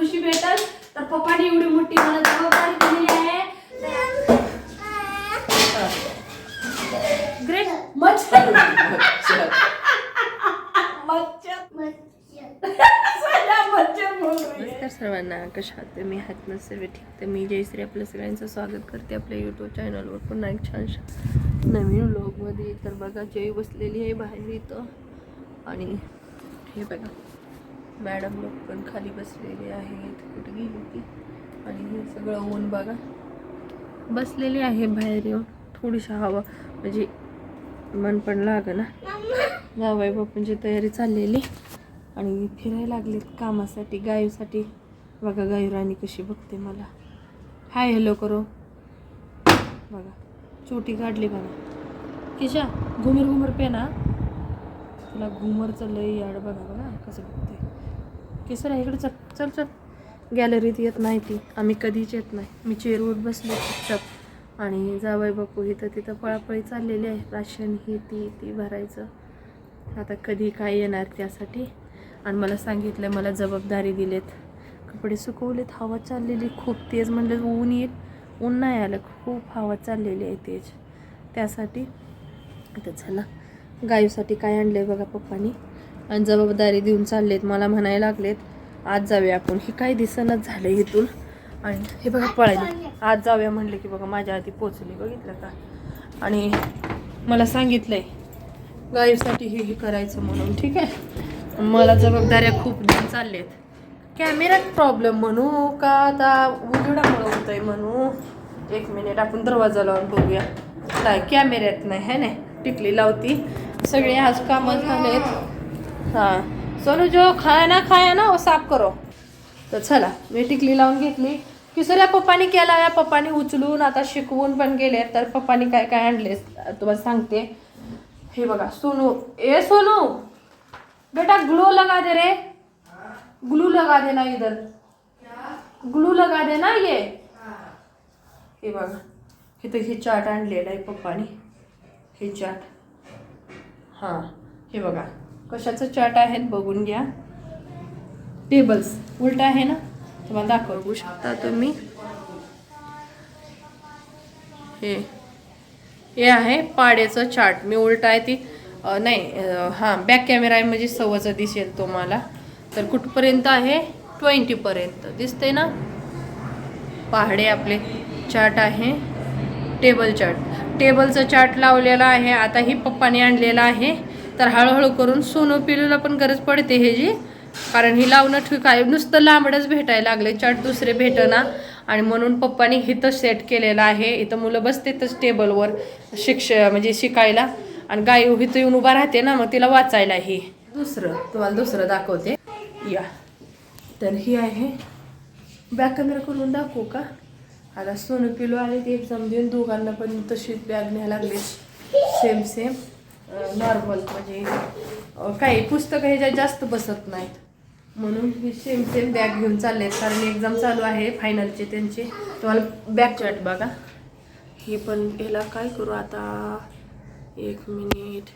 खुशी भेटल. तर पप्पाने एवढी मोठी मला जबाबदारी दिलेली आहे. ग्रेट मच्छर नमस्कार सर्वांना. कशा आहात मी हात ना ठीक. तर मी जयश्री. आपल्या सगळ्यांचं स्वागत करते आपल्या यूट्यूब चॅनलवर पुन्हा एक छानशा नवीन ब्लॉगमध्ये तर बघा जय बसलेली आहे बाहेर इथं. आणि हे बघा. मॅडम लोक पण खाली बसलेले आहेत. कुठे गेली होती? आणि हे सगळं ऊन बघा. बसलेली आहे बाहेर येऊन. थोडीशी हवा म्हणजे मन पण लाग ना. जावाई बापूंची तयारी चाललेली. आणि फिरायला लागलेत कामासाठी गायूसाठी. बघा गायू राणी कशी बघते मला. हाय हॅलो करो. बघा चोटी काढली बघा. किशा घुमर घुमर पे ना. तुला घुमरचं लय याड बघा बघा कसं बघते. की सर इकडे चल चल चल. गॅलरीत येत नाही ती. आम्ही कधीच येत नाही. मी चेअरवर बसले चुपचाप. आणि जावई बापू इथं तिथं पळापळी चाललेली आहे. राशन ही ती ती भरायचं. आता कधी काय येणार त्यासाठी? आणि मला सांगितलं मला जबाबदारी दिलेत. कपडे सुकवलेत हवा चाललेली खूप तेज. म्हणलं ऊन येईल. ऊन नाही आलं खूप हवा चाललेली आहे तेज. त्यासाठी आता चला. गायूसाठी काय आणलं आहे बघा पप्पानी? आणि जबाबदारी देऊन चाललेत मला म्हणायला लागलेत आज जाऊया आपण. हे काय दिसनच झालं इथून. आणि हे बघा पळायचं आज जाऊया म्हणले की बघा माझ्या आधी पोचली बघितलं का? आणि मला सांगितलंय गाईसाठी हे हे करायचं म्हणून ठीक आहे? मला जबाबदाऱ्या खूप देऊन चालल्यात कॅमेऱ्यात प्रॉब्लेम म्हणू का? आता उजेडामुळं होत आहे म्हणू. एक मिनिट आपण दरवाजा लावून बघूया. काय कॅमेऱ्यात नाही है नाही टिकली लावती. सगळे आज कामं झालेत. हां. सोनू जो खाया ना खाया ना वो साफ करो. तर चला मी टिकली लावून घेतली. किसऱ्या पप्पानी केला. या पप्पानी उचलून आता शिकवून पण गेले. तर पप्पानी काय काय आणले तुम्हाला सांगते. हे बघा सोनू. ए सोनू! बेटा ग्लो लगा दे रे. ग्लू लगा देना इधर. ग्लू लगा देना ये. हे बघा. इथं हे चाट आणलेलं आहे पप्पानी. हे चाट. हां हे बघा. कशाचं चाट आहेत बघून घ्या. टेबल्स उलट आहे ना? तुम्हाला दाखवू शकता तुम्ही. हे. हे आहे पाड्याचं चार्ट. मी उलट आहे ती नाही हां बॅक कॅमेरा आहे म्हणजे सव्वाचं दिसेल तुम्हाला. तर कुठपर्यंत आहे? ट्वेंटीपर्यंत दिसते ना? पहाडे आपले चार्ट आहे. Table chart. टेबलचं चार्ट लावलेला आहे. आता ही पप्पाने आणलेला आहे. तर हळूहळू करून सोनू पिलूला पण गरज पडते हे जी. कारण ही लावणं ठीक आहे. नुसतं लांबडच भेटायला लागले. चार्ट दुसरे भेटना. आणि म्हणून पप्पाने इथं सेट केलेलं आहे. इथं मुलं बसतेतच टेबलवर शिक्ष म्हणजे शिकायला. आणि गाय इथं येऊन उभा राहते ना मग तिला वाचायला ही. दुसरं. तुम्हाला दुसरं दाखवते. या. तर ही आहे. बॅग कॅमेरा करून दाखवू का? आता सोनू पिलो आले ते एक्झाम देऊन दोघांना पण तशीच बॅग न्यायला लागले. सेम सेम नॉर्मल म्हणजे काही पुस्तकं ह्याच्यात जास्त बसत नाहीत. म्हणून ही सेम सेम बॅग घेऊन चालले आहेत कारण एक्झाम चालू आहे फायनलचे त्यांचे. तुम्हाला बॅग चार्ट बघा. हे पण याला काय करू आता? एक मिनिट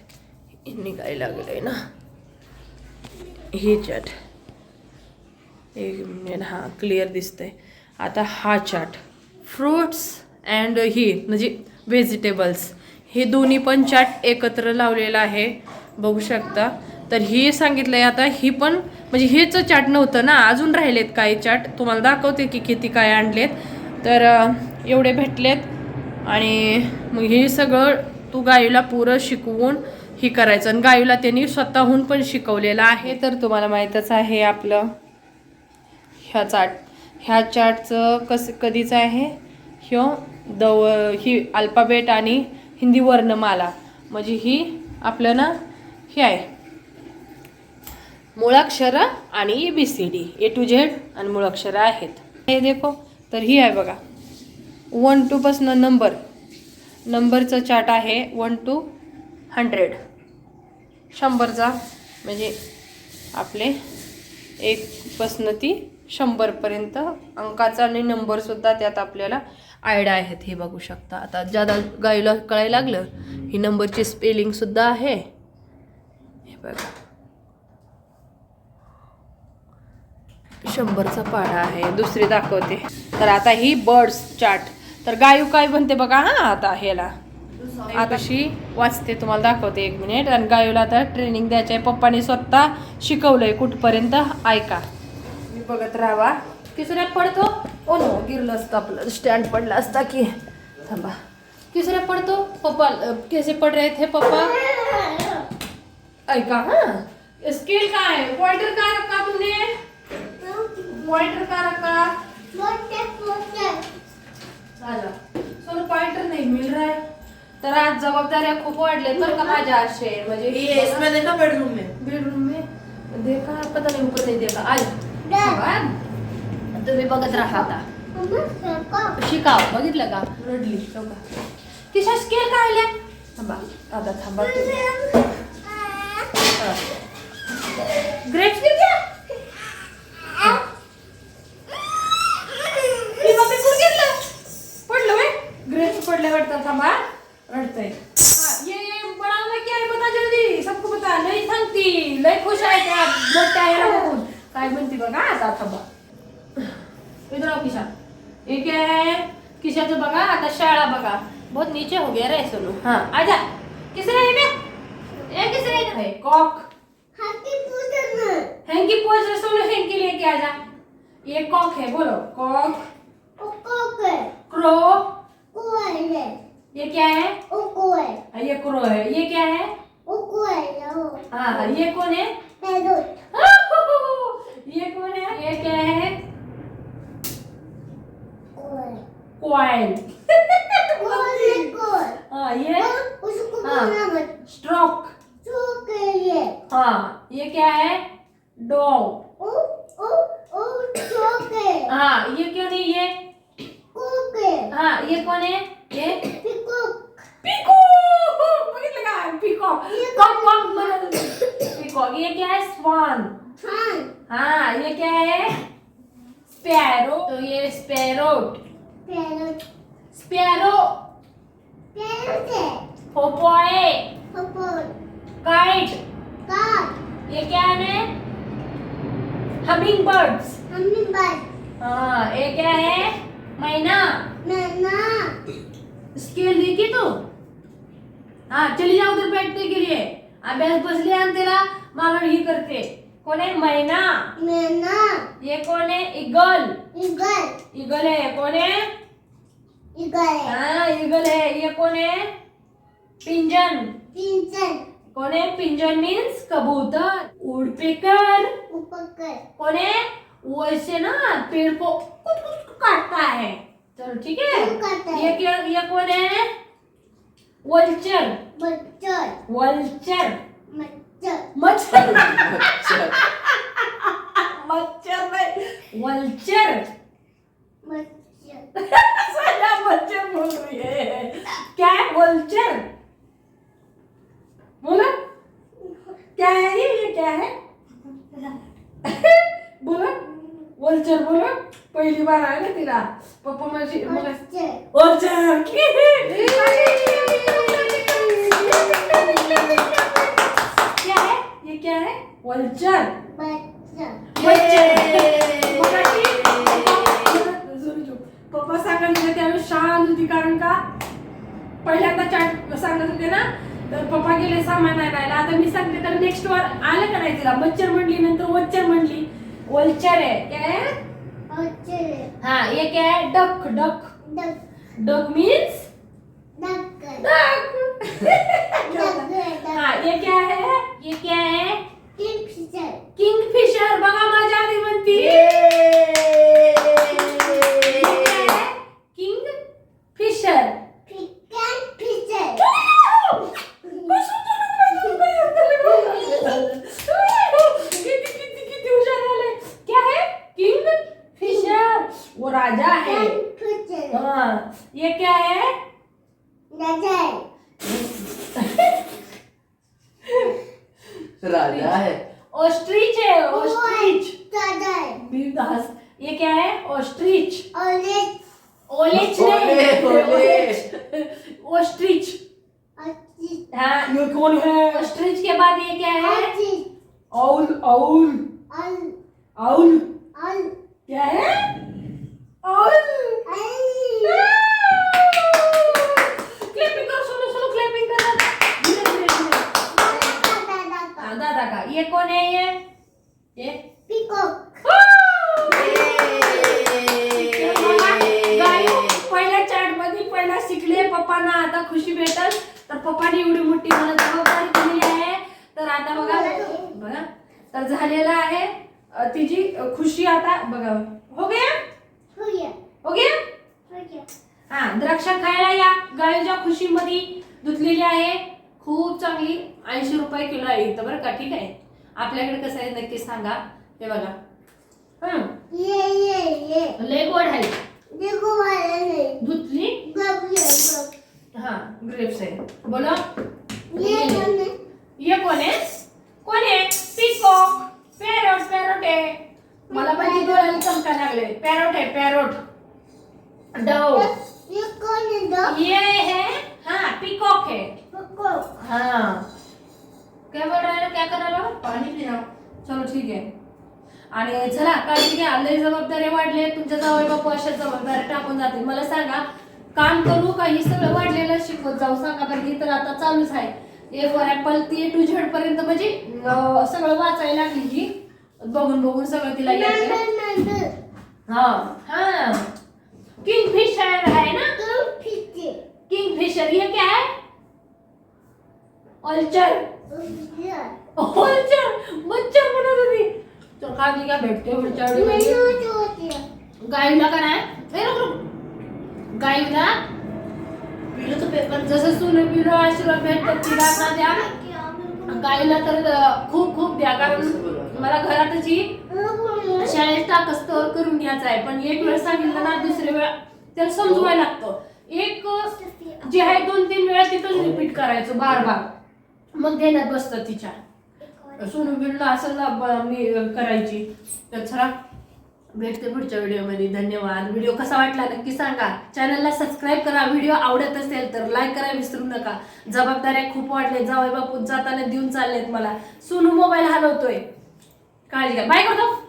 निघायला आहे ना. हे चार्ट एक मिनिट हां क्लिअर दिसतंय. आता हा चार्ट फ्रुट्स अँड ही म्हणजे व्हेजिटेबल्स हे दोन्ही पण चाट एकत्र लावलेला आहे. बघू शकता. तर ही सांगितलंय आता ही पण म्हणजे हेच चाट नव्हतं ना अजून राहिलेत काही चाट तुम्हाला दाखवते की किती काय आणलेत. तर एवढे भेटलेत. आणि मग हे सगळं तू गाईला पुरं शिकवून ही करायचं. आणि गाईला त्यांनी स्वतःहून पण शिकवलेलं आहे. तर तुम्हाला माहीतच आहे आपलं ह्या चाट ह्या चाटचं कसं कधीचं आहे? ह्यो दव ही अल्फाबेट आणि हिंदी वर्णमाला. म्हणजे ही आपलं ना हे आहे. मुळाक्षर आणि A B C D A to Z आणि मुळाक्षरं आहेत. हे देखो तर ही आहे बघा. वन टूपासनं नंबर नंबरचं चार्ट आहे वन टू हंड्रेड शंभरचा म्हणजे आपले एकपासनं ती शंभरपर्यंत अंकाचा आणि नंबरसुद्धा त्यात आपल्याला आयडिया आहेत हे बघू शकता. आता ज्यादा गाईला कळायला लागलं ही नंबरची स्पेलिंगसुद्धा आहे. हे बघा. शंभरचा पाढा आहे. दुसरी दाखवते. तर आता ही बर्ड्स चाट तर गायू काय म्हणते बघा हा आता ह्याला. आताशी वाचते तुम्हाला दाखवते एक मिनिट आणि गायूला आता ट्रेनिंग द्यायचं आहे पप्पाने स्वतः शिकवलंय कुठपर्यंत ऐका. मी बघत राहावा. किसऱ्यात पडतो? ओ नो गिरलं असतं आपलं. स्टँड पडला असता की. थांबा. किसऱ्यात पडतो? पप्पा कैसे पड रहे थे पप्पा? ऐका हा. स्केल का है पॉइंटर का रखा तुमने? पॉइंटर का रखा? आजा सोनू पॉइंटर नहीं मिल रहा है. तर आज जबाबदाऱ्या खूप वाढल्या बरं का माझ्या असे म्हणजे ये इसमें देखा बेडरूम में. बेडरूम में. देखा पता नहीं ऊपर नहीं देखा. आज तुम्ही बघत राहा आता. शिकाव बघितलं का? रडली हो का? किशा स्केल काय आल्या? थांबा आता थांबा ग्रेप्स किती पडलं वे ग्रेप्स पडले वाटतं थांबा रडतंय. हाँ, ये ये बनाना की है बता जल्दी. सबको बता लई सांगती लई खुश आहे त्या मोठ्या ह्याला बघून. काय म्हणते बघा आता थांबा. इधर किशा। ये क्या है? किशाचं बघा आता शाळा बघा. बहुत नीचे हो गया रे सोनू हाँ. आजा किस रहे में ये किस रहे है कॉक. हैंकी पोज है। सोनू हैंकी लेके आजा ये कॉक है बोलो. कॉक. कॉक है। क्रो. ये क्या है? हाँ, ये क्रो है. ये क्या है? हाँ हाँ, ये कौन है? ये कौन है? ये क्या है? क्वाइल हाँ ये स्ट्रोक हाँ ये. क्या है? डॉग हाँ. ये क्यों नहीं ये हाँ. ये कौन है? ये? पिकॉक कॉक कॉक म्हणत ये क्या है? स्वान हाँ ये क्या है? स्पैरो तो ये स्पैरोट स्पैरो पोपोए काइट ये क्या है? हमिंग बर्ड्स हाँ ये क्या है? मैना. मैना. स्केल देखी तू? हाँ चली जाओ उधर बैठने के लिए। अभ्यास बसले आणि त्याला मला ही करते कोण आहे मैना। मैना। ये कौन है? ईगल। ईगल। है। कौन है? हाँ। ईगल है। ये कौन है? पिंजन। पिंजन। कौन है? पिंजन मीन्स कबूतर। उड़पेकर। कौन है? वैसे ना पेड़ को कुछ कुछ काटता है। चलो ठीक है? ये क्या ये कौन है? वल्चर। वल्चर। मच्छर। मच्छर नहीं वल्चर साला वल्चर बोल रही है। क्या है वल्चर बोलो। क्या है ये? ये क्या है? बोलो। वल्चर बोलो। पहिली बार आहे ना तिला पप्पा माझी वल्चर क्या है? ये क्या है? वल्चर पप्पा सांगत होते त्यावेळेस शांत होती कारण का? पहिल्यांदा चाट सांगत होते ना तर पप्पा गेले सामान आणायला. आता मी सांगते तर नेक्स्ट वर आलं का नाही तिला? मच्छर म्हणली नंतर वच्चर म्हणली. वल्चर है क्या है? हाँ ये क्या है? Duck duck duck means duck ये क्या है? ये क्या है? किंगफिशर बघा माझ्या आधी म्हणती. राजा है। ऑस्ट्रिच है ऑस्ट्रिच बिरदास ये क्या है? ऑस्ट्रिच ओलेच ओले, नहीं। ओले। ऑस्ट्रिच हाँ। ये कौन है? ऑस्ट्रिच के बाद ये क्या है? औल औल औल क्या है? ऑल झालेलं आहे. तिची खुशी आता बघा हो गया? हो गया. हा द्राक्ष खायला या. गायीच्या खुशीमध्ये धुतलेली आहे. खूप चांगली ऐंशी रुपये किलो आहे इथं बरं का? ठीक आहे. आपल्याकडे कसं आहे नक्की सांगा. हे बघा. हं. लय गोड आहे. धुतली? हा ग्रेप्स आहे. बोला. ये कोण आहे? कोण आहे? पिकॉक. Parrot parrot. आहे मला पण ती डोळ्याला चमका लागले पॅरोट आहे पॅरोट. डव ये है हाँ पिकॉक है हाँ. क्या बोल रहा है क्या कर रहा है पाणी पिया चलो ठीक आहे. आणि चला काळजी घ्या. लय जबाबदाऱ्या वाढले तुमच्या जावई बापू अशा जबाबदाऱ्या टाकून जातील. मला सांगा काम करू का? हे सगळं वाढलेलं शिकवत जाऊ? सांगा बरं हे तर आता चालूच आहे. ए फॉर ऍपल ती टू झेड पर्यंत म्हणजे अं, सगळं वाचायला लागली ही. बघून बघून सगळं तिला येते हा. हा. किंग फिशर है ना? किंग फिशर ये क्या? है ऑल्चर ऑल्चर मच्छर बनत होती. तर काळजी घ्या भेटते पुढच्या वेळी गाईला का नाही? ए, रुक, रुक. गाईला? पेपर जसं सुन पिलो आशीर्वाद भेटतात तिला द्या. गाईला तर खूप खूप द्या. कारण मला घरातच शाळेत टाकस्तर करून घ्यायचं आहे. पण एक वेळ सांगितलं ना दुसऱ्या वेळा त्याला समजवायला लागतं. एक जे आहे दोन तीन वेळा तिथं रिपीट करायचं बार बार मग देण्यात बसतं तिच्या. सोनू बिलला असं मी करायची. तर चला. भेटते पुढच्या व्हिडिओमध्ये. धन्यवाद. व्हिडिओ कसा वाटला नक्की सांगा. चॅनलला सबस्क्राईब करा. व्हिडिओ आवडत असेल तर लाईक करा विसरू नका. जबाबदाऱ्या खूप वाढले जावई बापू जाताना देऊन चाललेत मला. सोनू मोबाईल हलवतोय. काळजी घ्या. बाय करतो